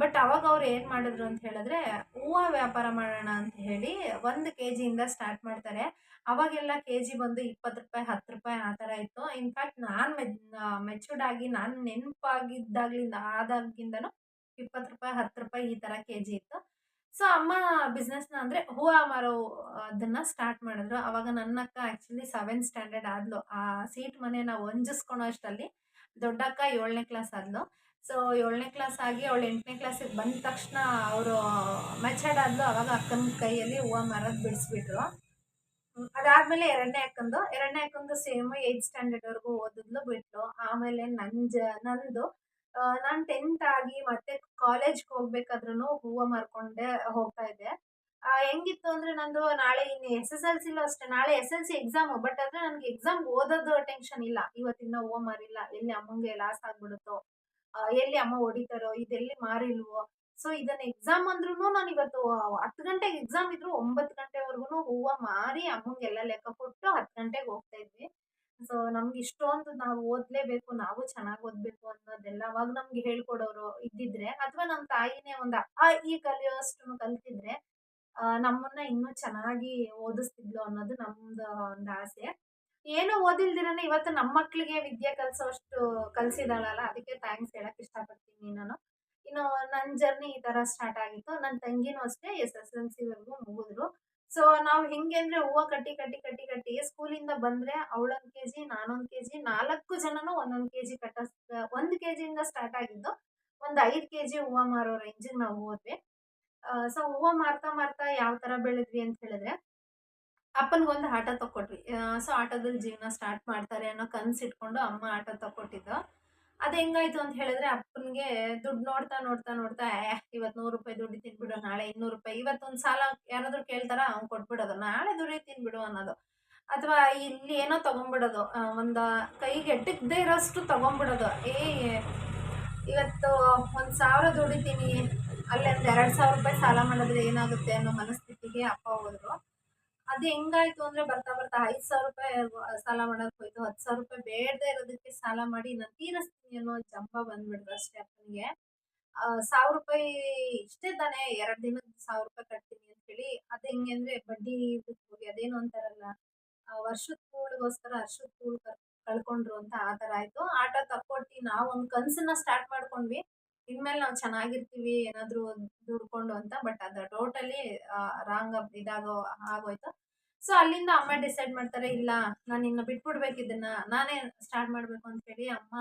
ಬಟ್ ಅವಾಗ ಅವ್ರು ಏನು ಮಾಡಿದ್ರು ಅಂತ ಹೇಳಿದ್ರೆ, ಹೂವು ವ್ಯಾಪಾರ ಮಾಡೋಣ ಅಂತ ಹೇಳಿ ಒಂದು ಕೆ ಜಿಯಿಂದ ಸ್ಟಾರ್ಟ್ ಮಾಡ್ತಾರೆ. ಅವಾಗೆಲ್ಲ ಕೆ ಜಿ ಬಂದು ಇಪ್ಪತ್ತು ರೂಪಾಯಿ, ಹತ್ತು ರೂಪಾಯಿ ಆ ಥರ ಇತ್ತು. ಇನ್ಫ್ಯಾಕ್ಟ್ ನಾನು ಮೆಚ್ ಮೆಚೂರ್ಡ್ ಆಗಿ, ನಾನು ನೆನಪಾಗಿದ್ದಾಗ್ಲಿಂದ ಆದಾಗಿಂದನೂ ಇಪ್ಪತ್ತು ರೂಪಾಯಿ, ಹತ್ತು ರೂಪಾಯಿ ಈ ಥರ ಕೆ ಜಿ ಇತ್ತು. ಸೊ ಅಮ್ಮ ಬಿಸ್ನೆಸ್ನ ಅಂದರೆ ಹೂವು ಮಾರೋ ಅದನ್ನು ಸ್ಟಾರ್ಟ್ ಮಾಡಿದ್ರು. ಅವಾಗ ನನ್ನ ಅಕ್ಕ ಆ್ಯಕ್ಚುಲಿ ಸೆವೆಂತ್ ಸ್ಟ್ಯಾಂಡರ್ಡ್ ಆದ್ಲು. ಆ ಸೀಟ್ ಮನೆನ ಒಂಜಿಸ್ಕೊಳೋ ಅಷ್ಟರಲ್ಲಿ ದೊಡ್ಡಕ್ಕ ಏಳನೇ ಕ್ಲಾಸ್ ಆದ್ಲು. ಸೊ ಏಳನೇ ಕ್ಲಾಸ್ ಆಗಿ ಅವಳು ಎಂಟನೇ ಕ್ಲಾಸಿಗೆ ಬಂದ ತಕ್ಷಣ ಅವರು ಮೆಚರ್ಡ್ ಆದ್ಲು, ಅವಾಗ ಅಕ್ಕನ ಕೈಯಲ್ಲಿ ಹೂವು ಮಾರೋದು ಬಿಡಿಸ್ಬಿಟ್ರು. ಅದಾದಮೇಲೆ ಎರಡನೇ ಅಕ್ಕಂದು ಎರಡನೇ ಅಕ್ಕಂದು ಸೇಮ್ ಏಯ್ತ್ ಸ್ಟ್ಯಾಂಡರ್ಡ್ವರೆಗೂ ಓದಿದ್ಲು, ಬಿಟ್ಲು. ಆಮೇಲೆ ನಂಜ, ನಂದು ನಾನು ಟೆಂತ್ ಆಗಿ ಮತ್ತೆ ಕಾಲೇಜ್ಗೆ ಹೋಗ್ಬೇಕಾದ್ರೂ ಹೂವು ಮಾರ್ಕೊಂಡೆ ಹೋಗ್ತಾ ಇದ್ದೆ. ಹೆಂಗಿತ್ತು ಅಂದ್ರೆ ನಂದು ನಾಳೆ ಇನ್ನು ಎಸ್ ಎಸ್ ಎಲ್ ಸಿಲೂ ಅಷ್ಟೇ. ನಾಳೆ S L C exam but ಆದರೆ ನನಗೆ ಎಕ್ಸಾಮ್ ಓದೋದು ಟೆನ್ಷನ್ ಇಲ್ಲ. ಇವತ್ತಿನ ಹೂವು ಮಾರಿಲ್ಲ, ಎಲ್ಲಿ ಅಮ್ಮಂಗೆ ಲಾಸ್ ಆಗ್ಬಿಡುತ್ತೋ. ಎಲ್ಲಿ ಅಮ್ಮ ಹೊಡಿತಾರೋ ಇದೆಲ್ಲಿ ಮಾರಿಲ್ವೋ. ಸೊ ಇದನ್ನ ಎಕ್ಸಾಮ್ ಅಂದ್ರೂ ನಾನು ಇವತ್ತು ಹತ್ತು ಗಂಟೆಗೆ ಎಕ್ಸಾಮ್ ಇದ್ರು ಒಂಬತ್ತು ಗಂಟೆವರೆಗೂ ಹೂವ ಮಾರಿ ಅಮ್ಮಂಗೆಲ್ಲ ಲೆಕ್ಕ ಕೊಟ್ಟು ಹತ್ತು ಗಂಟೆಗೆ ಹೋಗ್ತಾ ಇದ್ವಿ. ಸೊ ನಮ್ಗೆ ಇಷ್ಟೊಂದು ನಾವು ಓದ್ಲೇಬೇಕು ನಾವು ಚೆನ್ನಾಗಿ ಓದ್ಬೇಕು ಅನ್ನೋದೆಲ್ಲ ಅವಾಗ ನಮ್ಗೆ ಹೇಳ್ಕೊಡೋರು ಇದ್ದಿದ್ರೆ ಅಥವಾ ನಮ್ಮ ತಾಯಿನೇ ಒಂದು ಅ ಈ ಕಲಿಯೋಷ್ಟು ಕಲ್ತಿದ್ರೆ ಆ, ನಮ್ಮನ್ನ ಇನ್ನೂ ಚೆನ್ನಾಗಿ ಓದಿಸ್ತಿದ್ಲು ಅನ್ನೋದು ನಮ್ದು ಒಂದು ಆಸೆ. ಏನೋ ಓದಿಲ್ದಿರನೆ ಇವತ್ತು ನಮ್ಮ ಮಕ್ಕಳಿಗೆ ವಿದ್ಯೆ ಕಲಿಸೋಷ್ಟು ಕಲಿಸಿದಾಳಲ್ಲ, ಅದಕ್ಕೆ ಥ್ಯಾಂಕ್ಸ್ ಹೇಳಕ್ ಇಷ್ಟಪಡ್ತೀನಿ ನಾನು. ಇನ್ನು ನನ್ನ ಜರ್ನಿ ಈ ಥರ ಸ್ಟಾರ್ಟ್ ಆಗಿತ್ತು. ನನ್ನ ತಂಗಿನೂ ಅಷ್ಟೇ, ಎಸ್ ಎಸ್ ಎಲ್ ಸಿವರೆಗೂ ಮುಗಿದ್ರು. ಸೊ ನಾವು ಹೆಂಗೆ ಅಂದರೆ ಹೂವು ಕಟ್ಟಿ ಕಟ್ಟಿ ಕಟ್ಟಿ ಕಟ್ಟಿ ಸ್ಕೂಲಿಂದ ಬಂದರೆ ಅವಳೊಂದು ಕೆ ಜಿ ನಾನೊಂದು ಕೆ ಜಿ ನಾಲ್ಕು ಜನನೂ ಒಂದೊಂದು ಕೆ ಜಿ ಕಟ್ಟ, ಒಂದು ಕೆ ಜಿಯಿಂದ ಸ್ಟಾರ್ಟ್ ಆಗಿದ್ದು ಒಂದು ಐದು ಕೆ ಜಿ ಹೂವು ಮಾರೋ ರೇಂಜಿಗೆ ನಾವು ಹೋದ್ವಿ. ಸೊ ಹೂವು ಮಾರ್ತಾ ಮಾರ್ತಾ ಯಾವ ಥರ ಬೆಳೆದ್ವಿ ಅಂತ ಹೇಳಿದ್ರೆ ಅಪ್ಪನಿಗೊಂದು ಆಟೋ ತಗೊಟ್ವಿ ಸೊ ಆಟೋದಲ್ಲಿ ಜೀವನ ಸ್ಟಾರ್ಟ್ ಮಾಡ್ತಾರೆ ಅನ್ನೋ ಕನ್ಸು ಇಟ್ಕೊಂಡು ಅಮ್ಮ ಆಟೋ ತಗೊಟ್ಟಿದ್ದು ಅದು ಹೆಂಗಾಯ್ತು ಅಂತ ಹೇಳಿದ್ರೆ ಅಪ್ಪನಿಗೆ ದುಡ್ಡು ನೋಡ್ತಾ ನೋಡ್ತಾ ನೋಡ್ತಾ ಇವತ್ತು ನೂರು ರೂಪಾಯಿ ದುಡ್ಡು ತಿನ್ಬಿಡು, ನಾಳೆ ಇನ್ನೂರು ರೂಪಾಯಿ. ಇವತ್ತೊಂದು ಸಾಲ ಯಾರಾದರೂ ಕೇಳ್ತಾರ, ಅವ್ನು ಕೊಟ್ಬಿಡೋದು. ನಾಳೆ ದುಡಿ ತಿನ್ಬಿಡು ಅನ್ನೋದು. ಅಥವಾ ಇಲ್ಲಿ ಏನೋ ತಗೊಂಡ್ಬಿಡೋದು ಒಂದು ಕೈಗೆ ಎಟ್ಟಕ್ಕದೇ ಇರೋಷ್ಟು ತಗೊಂಡ್ಬಿಡೋದು ಏ, ಇವತ್ತು ಒಂದು ಸಾವಿರ ದುಡಿತೀನಿ ಅಲ್ಲಿ ಒಂದು ಎರಡು ಸಾವಿರ ರೂಪಾಯಿ ಸಾಲ ಮಾಡಿದ್ರೆ ಏನಾಗುತ್ತೆ ಅನ್ನೋ ಮನಸ್ಥಿತಿಗೆ ಅಪ್ಪ ಹೋದ್ರು. ಅದು ಹೆಂಗಾಯ್ತು ಅಂದ್ರೆ ಬರ್ತಾ ಬರ್ತಾ ಐದು ಸಾವಿರ ರೂಪಾಯಿ ಸಾಲ ಮಾಡಕ್ ಹೋಯ್ತು. ಹತ್ತು ಸಾವಿರ ರೂಪಾಯಿ ಬೇಡದೆ ಇರೋದಕ್ಕೆ ಸಾಲ ಮಾಡಿ ನಾನು ತೀರಿಸ್ತೀನಿ ಅನ್ನೋ ಜಂಬ ಬಂದ್ಬಿಡ್ತು ಅಷ್ಟೇ ಅಪ್ಪನಿಗೆ. ಸಾವಿರ ರೂಪಾಯಿ ಇಷ್ಟೇ ತಾನೆ, ಎರಡ್ ದಿನದ ಸಾವಿರ ರೂಪಾಯಿ ಕಟ್ತೀನಿ ಅಂತ ಹೇಳಿ. ಅದು ಹೆಂಗೆ ಅಂದ್ರೆ ಬಡ್ಡಿ ಹೋಗಿ ಅದೇನು ಅಂತಾರಲ್ಲ ವರ್ಷದ ಕೂಳಿಗೋಸ್ಕರ ವರ್ಷದ ಕೂಳು ಕಳ್ಕೊಂಡ್ರು ಅಂತ ಆ ಥರ ಆಯ್ತು. ಆಟೋ ತಕ್ಕೊಟ್ಟು ನಾವು ಒಂದು ಕನ್ಸನ್ನ ಸ್ಟಾರ್ಟ್ ಮಾಡ್ಕೊಂಡ್ವಿ. ಇನ್ಮೇಲೆ ನಾವು ಚೆನ್ನಾಗಿರ್ತೀವಿ, ಏನಾದರೂ ದುಡ್ಕೊಂಡು ಅಂತ, ಬಟ್ ಅದು ಟೋಟಲಿ ರಾಂಗ್ ಇದಾಗೋ, ಆಗೋಯ್ತು. ಸೊ, ಅಲ್ಲಿಂದ ಅಮ್ಮ ಡಿಸೈಡ್ ಮಾಡ್ತಾರೆ, ಇಲ್ಲ, ನಾನು ಇನ್ನು ಬಿಟ್ಬಿಡ್ಬೇಕು ಇದನ್ನ ನಾನೇ ಸ್ಟಾರ್ಟ್ ಮಾಡಬೇಕು ಅಂತ ಹೇಳಿ ಅಮ್ಮ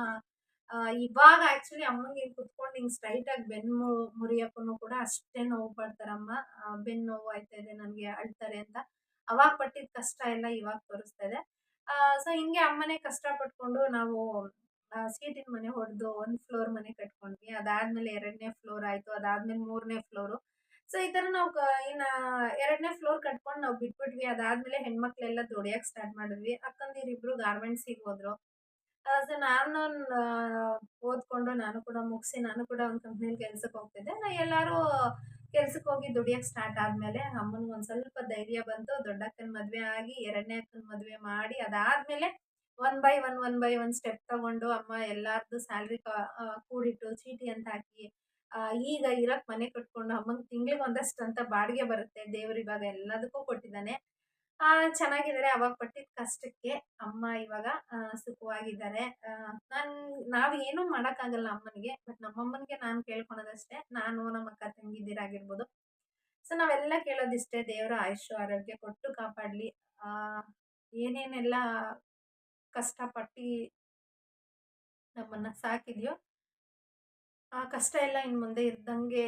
ಇವಾಗ ಆ್ಯಕ್ಚುಲಿ ಅಮ್ಮಂಗೆ ಕುತ್ಕೊಂಡು ಹಿಂಗೆ ಸ್ಟ್ರೈಟಾಗಿ ಬೆನ್ನು ಮುರಿಯೋಕ್ಕೂ ಕೂಡ ಅಷ್ಟೇ ನೋವು ಪಡ್ತಾರಮ್ಮ ಬೆನ್ನು ನೋವು ಆಯ್ತಾ ಇದೆ, ನನಗೆ ಅಳ್ತಾರೆ ಅಂತ. ಅವಾಗ ಪಟ್ಟಿದ ಕಷ್ಟ ಎಲ್ಲ ಇವಾಗ ತೋರಿಸ್ತಾ ಇದೆ. ಸೊ, ಹಿಂಗೆ ಅಮ್ಮನೇ ಕಷ್ಟಪಟ್ಕೊಂಡು ನಾವು ಸೀಟಿನ ಮನೆ ಹೊಡೆದು ಒಂದು ಫ್ಲೋರ್ ಮನೆ ಕಟ್ಕೊಂಡ್ವಿ. ಅದಾದ್ಮೇಲೆ ಎರಡನೇ ಫ್ಲೋರ್ ಆಯಿತು. ಅದಾದ್ಮೇಲೆ ಮೂರನೇ ಫ್ಲೋರು ಸೊ ಈ ಥರ ನಾವು ಇನ್ನ ಎರಡನೇ ಫ್ಲೋರ್ ಕಟ್ಕೊಂಡು ನಾವು ಬಿಟ್ಬಿಟ್ವಿ. ಅದಾದ್ಮೇಲೆ ಹೆಣ್ಮಕ್ಳೆಲ್ಲ ದುಡಿಯೋಕೆ ಸ್ಟಾರ್ಟ್ ಮಾಡಿದ್ವಿ. ಅಕ್ಕಂದಿರಿಬ್ರು ಗಾರ್ಮೆಂಟ್ಸಿಗೆ ಹೋದ್ರು. ಸೊ ನಾನು ಓದ್ಕೊಂಡು ನಾನು ಕೂಡ ಮುಗಿಸಿ, ನಾನು ಕೂಡ ಒಂದು ಕಂಪ್ನಿಲಿ ಕೆಲ್ಸಕ್ಕೆ ಹೋಗ್ತಿದ್ದೆ. ನಾ ಎಲ್ಲರೂ ಕೆಲ್ಸಕ್ಕೆ ಹೋಗಿ ದುಡಿಯೋಕ್ಕೆ ಸ್ಟಾರ್ಟ್ ಆದಮೇಲೆ ಅಮ್ಮನಿಗೆ ಒಂದು ಸ್ವಲ್ಪ ಧೈರ್ಯ ಬಂತು. ದೊಡ್ಡಕ್ಕನ ಮದುವೆ ಆಗಿ ಎರಡನೇ ಅಕ್ಕನ ಮದುವೆ ಮಾಡಿ ಅದಾದಮೇಲೆ one by one one by one step ತಗೊಂಡು ಅಮ್ಮ ಎಲ್ಲಾರ್ದು ಸ್ಯಾಲ್ರಿ ಕೂಡಿಟ್ಟು ಚೀಟಿ ಅಂತ ಹಾಕಿ ಈಗ ಇರಕ್ ಮನೆ ಕಟ್ಕೊಂಡು ಅಮ್ಮಂಗೆ ತಿಂಗ್ಳಿಗೆ ಒಂದಷ್ಟು ಅಂತ ಬಾಡಿಗೆ ಬರುತ್ತೆ ದೇವ್ರು ಇವಾಗ ಎಲ್ಲದಕ್ಕೂ ಕೊಟ್ಟಿದ್ದಾನೆ. ಆ, ಚೆನ್ನಾಗಿದ್ದಾರೆ ಅವಾಗ ಪಟ್ಟಿದ ಕಷ್ಟಕ್ಕೆ ಅಮ್ಮ ಇವಾಗ ಸುಖವಾಗಿದ್ದಾರೆ. ನಾನು ನಾವು ಏನೂ ಮಾಡೋಕ್ಕಾಗಲ್ಲ ಅಮ್ಮನಿಗೆ ಬಟ್ ನಮ್ಮಮ್ಮನಿಗೆ ನಾನು ಕೇಳ್ಕೊಳೋದಷ್ಟೇ ನಾನು ನಮ್ಮ ಅಕ್ಕ ತಂಗಿದ್ದೀರಾಗಿರ್ಬೋದು ಸೊ ನಾವೆಲ್ಲ ಕೇಳೋದಿಷ್ಟೇ ದೇವರ ಆಯುಷ್ಯ ಆರೋಗ್ಯ ಕೊಟ್ಟು ಕಾಪಾಡಲಿ. ಏನೇನೆಲ್ಲ ಕಷ್ಟಪಟ್ಟು ನಮ್ಮನ್ನು ಸಾಕಿದೆಯೋ, ಆ ಕಷ್ಟ ಎಲ್ಲ ಇನ್ನು ಮುಂದೆ ಇದ್ದಂಗೆ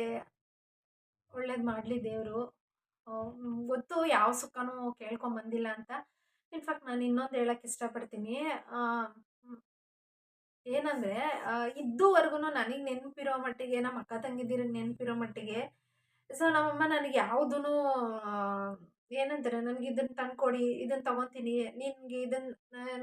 ಒಳ್ಳೇದು ಮಾಡಲಿ ದೇವರು. ಗೊತ್ತು ಯಾವ ಸುಖನೂ ಕೇಳ್ಕೊಂಬಂದಿಲ್ಲ ಅಂತ. ಇನ್ಫ್ಯಾಕ್ಟ್ ನಾನು ಇನ್ನೊಂದು ಹೇಳಕ್ಕೆ ಇಷ್ಟಪಡ್ತೀನಿ. ಏನಂದರೆ ಇದುವರೆಗೂ ನನಗೆ ನೆನಪಿರೋ ಮಟ್ಟಿಗೆ ನಮ್ಮ ಅಕ್ಕ ತಂಗಿದಿರಿಗೆ ನೆನಪಿರೋ ಮಟ್ಟಿಗೆ, ಸೊ ನಮ್ಮಮ್ಮ ನನಗೆ ಯಾವುದೂ ಏನಂತಾರೆ, ನನಗೆ ಇದನ್ನು ತಂದ್ಕೊಡಿ, ಇದನ್ನು ತಗೊತೀನಿ, ನಿನಗೆ ಇದನ್ನು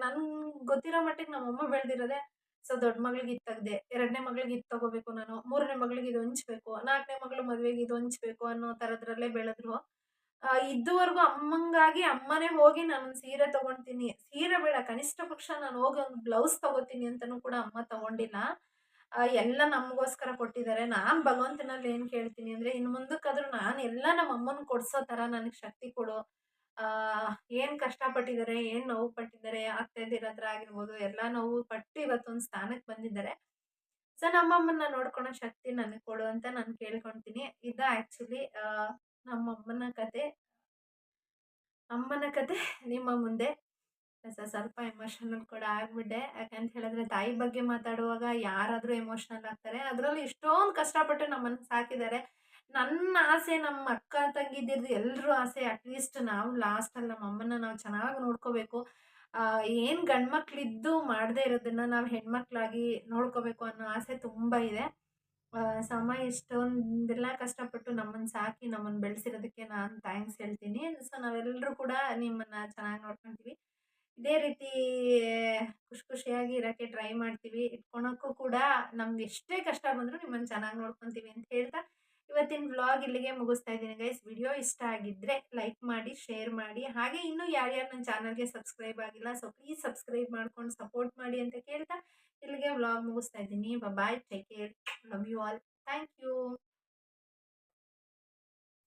ನನ್ಗೆ ಗೊತ್ತಿರೋ ಮಟ್ಟಿಗೆ ನಮ್ಮಮ್ಮ ಬೆಳೆದಿರೋದೆ, ಸೊ ದೊಡ್ಡ ಮಗಳಿಗೆ ಇದು ತೆಗ್ದೆ, ಎರಡನೇ ಮಗಳಿಗೆ ಇದು ತಗೋಬೇಕು ನಾನು, ಮೂರನೇ ಮಗಳಿಗೆ ಇದು ಹಂಚ್ಬೇಕು, ನಾಲ್ಕನೇ ಮಗಳು ಮದುವೆಗೆ ಇದು ಹಂಚ್ಬೇಕು ಅನ್ನೋ ಥರದ್ರಲ್ಲೇ ಬೆಳೆದ್ರು. ಇದುವರೆಗೂ ಅಮ್ಮಂಗಾಗಿ ಅಮ್ಮನೇ ಹೋಗಿ ನಾನು ಸೀರೆ ತೊಗೊಳ್ತೀನಿ ಸೀರೆ ಬೇಡ, ಕನಿಷ್ಠ ಪಕ್ಷ ನಾನು ಹೋಗಿ ಒಂದು ಬ್ಲೌಸ್ ತಗೋತೀನಿ ಅಂತಲೂ ಕೂಡ ಅಮ್ಮ ತಗೊಂಡಿಲ್ಲ. ಎಲ್ಲ ನಮಗೋಸ್ಕರ ಕೊಟ್ಟಿದ್ದಾರೆ. ನಾನು ಭಗವಂತನಲ್ಲಿ ಏನು ಕೇಳ್ತೀನಿ ಅಂದರೆ ಇನ್ನು ಮುಂದಕ್ಕಾದ್ರೂ ನಾನು ಎಲ್ಲ ನಮ್ಮ ಅಮ್ಮನ ಕೊಡಿಸೋ ಥರ ನನಗೆ ಶಕ್ತಿ ಕೊಡು. ಏನು ಕಷ್ಟಪಟ್ಟಿದ್ದಾರೆ, ಏನು ನೋವು ಪಟ್ಟಿದ್ದಾರೆ ಅತ್ತೆದಿರ ಹತ್ರ ಆಗಿರ್ಬೋದು, ಎಲ್ಲ ನೋವು ಪಟ್ಟು ಇವತ್ತೊಂದು ಸ್ಥಾನಕ್ಕೆ ಬಂದಿದ್ದಾರೆ. ಸೊ ನಮ್ಮಮ್ಮನ ನೋಡ್ಕೊಳೋ ಶಕ್ತಿ ನನಗೆ ಕೊಡು ಅಂತ ನಾನು ಕೇಳ್ಕೊಳ್ತೀನಿ ಇದ ಆ್ಯಕ್ಚುಲಿ ನಮ್ಮಮ್ಮನ ಕತೆ. ಅಮ್ಮನ ಕತೆ ನಿಮ್ಮ ಮುಂದೆ. ಸ್ವಲ್ಪ ಎಮೋಷನಲ್ ಕೂಡ ಆಗ್ಬಿಟ್ಟೆ. ಯಾಕಂತ ಹೇಳಿದ್ರೆ ತಾಯಿ ಬಗ್ಗೆ ಮಾತಾಡುವಾಗ ಯಾರಾದರೂ ಎಮೋಷ್ನಲ್ ಆಗ್ತಾರೆ. ಅದರಲ್ಲಿ ಇಷ್ಟೊಂದು ಕಷ್ಟಪಟ್ಟು ನಮ್ಮನ್ನು ಸಾಕಿದ್ದಾರೆ. ನನ್ನ ಆಸೆ ನಮ್ಮ ಅಕ್ಕ ತಂಗಿದ್ದಿದ್ದು ಎಲ್ಲರೂ ಆಸೆ ಅಟ್ಲೀಸ್ಟ್ ನಾವು ಲಾಸ್ಟಲ್ಲಿ ನಮ್ಮ ಅಮ್ಮನ ನಾವು ಚೆನ್ನಾಗಿ ನೋಡ್ಕೋಬೇಕು. ಏನು ಗಂಡ್ಮಕ್ಳಿದ್ದು ಮಾಡದೇ ಇರೋದನ್ನ ನಾವು ಹೆಣ್ಮಕ್ಳಾಗಿ ನೋಡ್ಕೋಬೇಕು ಅನ್ನೋ ಆಸೆ ತುಂಬ ಇದೆ. ಸಮ ಇಷ್ಟೊಂದೆಲ್ಲ ಕಷ್ಟಪಟ್ಟು ನಮ್ಮನ್ನು ಸಾಕಿ ನಮ್ಮನ್ನು ಬೆಳೆಸಿರೋದಕ್ಕೆ ನಾನು ಥ್ಯಾಂಕ್ಸ್ ಹೇಳ್ತೀನಿ. ಸೊ ನಾವೆಲ್ಲರೂ ಕೂಡ ನಿಮ್ಮನ್ನು ಚೆನ್ನಾಗಿ ನೋಡ್ಕೊತೀವಿ. ಇದೇ ರೀತಿ, ಖುಷಿ ಖುಷಿಯಾಗಿ ಇರೋಕ್ಕೆ ಟ್ರೈ ಮಾಡ್ತೀವಿ. ಇಟ್ಕೊಳಕ್ಕೂ ಕೂಡ ನಮ್ಗೆ ಎಷ್ಟೇ ಕಷ್ಟ ಬಂದರೂ ನಿಮ್ಮನ್ನು ಚೆನ್ನಾಗಿ ನೋಡ್ಕೊತೀವಿ ಅಂತ ಹೇಳ್ತಾ, ಇವತ್ತಿನ ವ್ಲಾಗ್ ಇಲ್ಲಿಗೆ ಮುಗಿಸ್ತಾ ಇದ್ದೀನಿ ಗೈಸ್. ವಿಡಿಯೋ ಇಷ್ಟ ಆಗಿದ್ದರೆ ಲೈಕ್ ಮಾಡಿ, ಶೇರ್ ಮಾಡಿ. ಹಾಗೆ ಇನ್ನೂ ಯಾರ್ಯಾರು ನನ್ನ ಚಾನಲ್ಗೆ ಸಬ್ಸ್ಕ್ರೈಬ್ ಆಗಿಲ್ಲ, ಸೊ ಪ್ಲೀಸ್ ಸಬ್ಸ್ಕ್ರೈಬ್ ಮಾಡ್ಕೊಂಡು ಸಪೋರ್ಟ್ ಮಾಡಿ ಅಂತ ಕೇಳ್ತಾ, ಇಲ್ಲಿಗೆ ವ್ಲಾಗ್ ಮುಗಿಸ್ತಾ ಇದ್ದೀನಿ. Bye take care, love you all. Thank you.